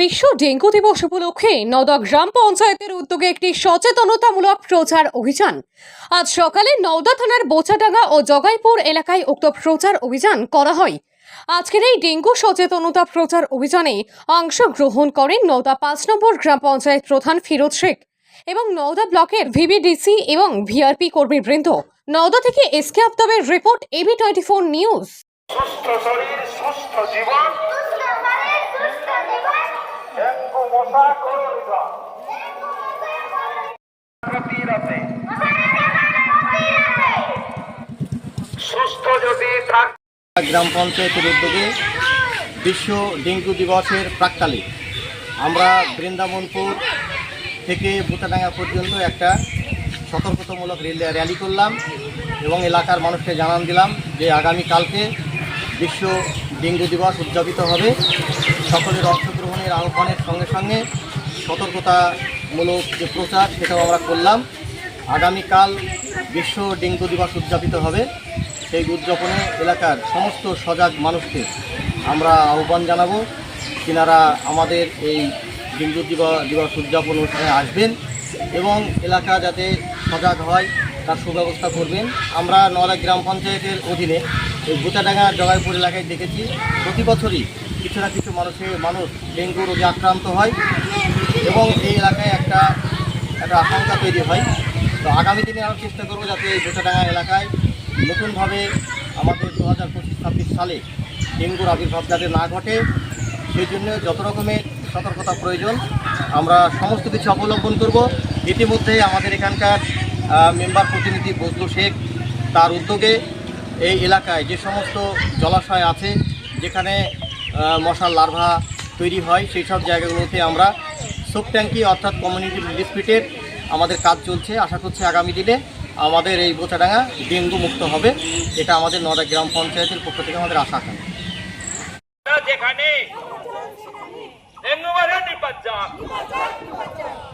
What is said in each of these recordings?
বিশ্ব ডেঙ্গু দিবস উপলক্ষে নওদা গ্রাম পঞ্চায়েতের উদ্যোগে একটি সচেতনতামূলক প্রচার অভিযান। আজ সকালে নওদা থানার বোচাডাঙ্গা ও জগাইপুর এলাকায় উক্ত প্রচার অভিযান করা হয়। আজকের এই ডেঙ্গু সচেতনতা প্রচার অভিযানে অংশগ্রহণ করেন নওদা পাঁচ নম্বর গ্রাম পঞ্চায়েত প্রধান ফিরোজ শেখ এবং নওদা ব্লকের ভিভিডিসি এবং ভিআরপি কর্মীবৃন্দ। নওদা থেকে SK আফতাবের report AB twenty four news. সুস্থ শরীর, সুস্থ জীবন। গ্রাম পঞ্চায়েতের উদ্যোগে বিশ্ব ডেঙ্গু দিবসের প্রাককালে আমরা বৃন্দাবনপুর থেকে বুটাডাঙ্গা পর্যন্ত একটা সতর্কতামূলক র্যালি করলাম এবং এলাকার মানুষকে জানান দিলাম যে আগামীকালকে বিশ্ব ডেঙ্গু দিবস উদযাপিত হবে। সকলের অংশগ্রহণের আহ্বানের সঙ্গে সঙ্গে সতর্কতামূলক যে প্রচার, সেটাও আমরা করলাম। আগামীকাল বিশ্ব ডেঙ্গু দিবস উদযাপিত হবে। সেই উদযাপনে এলাকার সমস্ত সজাগ মানুষকে আমরা আহ্বান জানাব। তিনারা আমাদের এই ডেঙ্গু দিবস উদযাপন অনুষ্ঠানে আসবেন এবং এলাকা যাতে সজাগ হয়, তার সুব্যবস্থা করবেন। আমরা নড়া গ্রাম পঞ্চায়েতের অধীনে এই গোচাডাঙ্গা জগাইপুর এলাকায় দেখেছি। প্রতি বছরই কিছু না কিছু মানুষের মানুষ ডেঙ্গু রোগে আক্রান্ত হয় এবং এই এলাকায় একটা একটা আশঙ্কা তৈরি হয়। তো আগামী দিনে আরও চেষ্টা করব যাতে এই গোচাডাঙ্গা এলাকায় নতুনভাবে আমাদের দু হাজার পঁচিশ, ছাব্বিশ সালে ডেঙ্গুর আবির্ভাব যাতে না ঘটে, সেই জন্য যত রকমের সতর্কতা প্রয়োজন, আমরা সমস্ত কিছু অবলম্বন করব। ইতিমধ্যে আমাদের এখানকার মেম্বার প্রতিনিধি বজলু শেখ তার উদ্যোগে এই এলাকায় যে সমস্ত জলাশয় আছে, যেখানে মশার লার্ভা তৈরি হয়, সেই সব জায়গাগুলোতে আমরা সোপ ট্যাঙ্কি অর্থাৎ কমিউনিটি ডিসপিটের আমাদের কাজ চলছে। আশা করছি আগামী দিনে আমাদের এই বোচাডাঙ্গা ডেঙ্গু মুক্ত হবে। এটা আমাদের নদা গ্রাম পঞ্চায়েতের পক্ষ থেকে আমাদের আশা আকাঙ্ক্ষা। যেখানে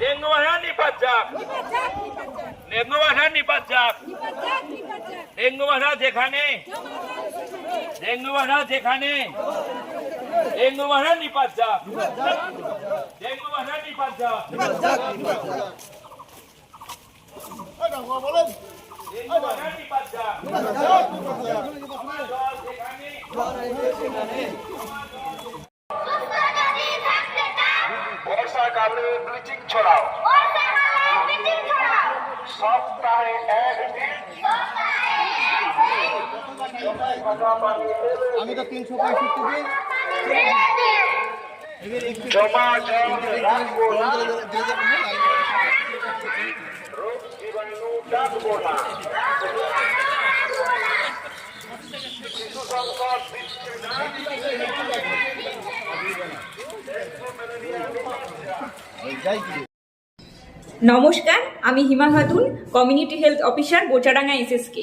ডেঙ্গু নিপাত যাক নিপাত যাক ডেঙ্গু মশা যেখানে, ডেঙ্গু মশা যেখানে, ডেঙ্গু মশা নিপাত যাক, ডেঙ্গু মশা নিপাত ছড়াও সপ্তাহে। আমি তো তিনশো পঁয়ষট্টি দিন নমস্কার আমি Hima Khatun community health officer Bochadanga SSK.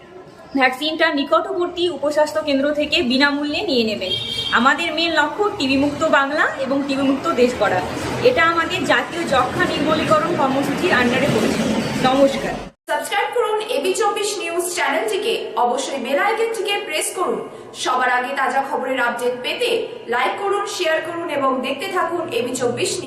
ভ্যাকসিনটা নিকটবর্তী উপস্বাস্থ্য কেন্দ্র থেকে বিনামূল্যে নিয়ে নেবেন আমাদের মেন লক্ষ্য টিবি মুক্ত বাংলা এবং টিবি মুক্ত দেশ করা এটা আমাদের জাতীয় যক্ষ্মা নির্মূলীকরণ কর্মসূচির আন্ডারে পড়েছে। নমস্কার। সাবস্ক্রাইব করুন এবি চব্বিশ নিউজ চ্যানেলটিকে অবশ্যই বেল আইকনটিকে প্রেস করুন। সবার আগে তাজা খবরের আপডেট পেতে লাইক করুন শেয়ার করুন এবং দেখতে থাকুন এবি চব্বিশ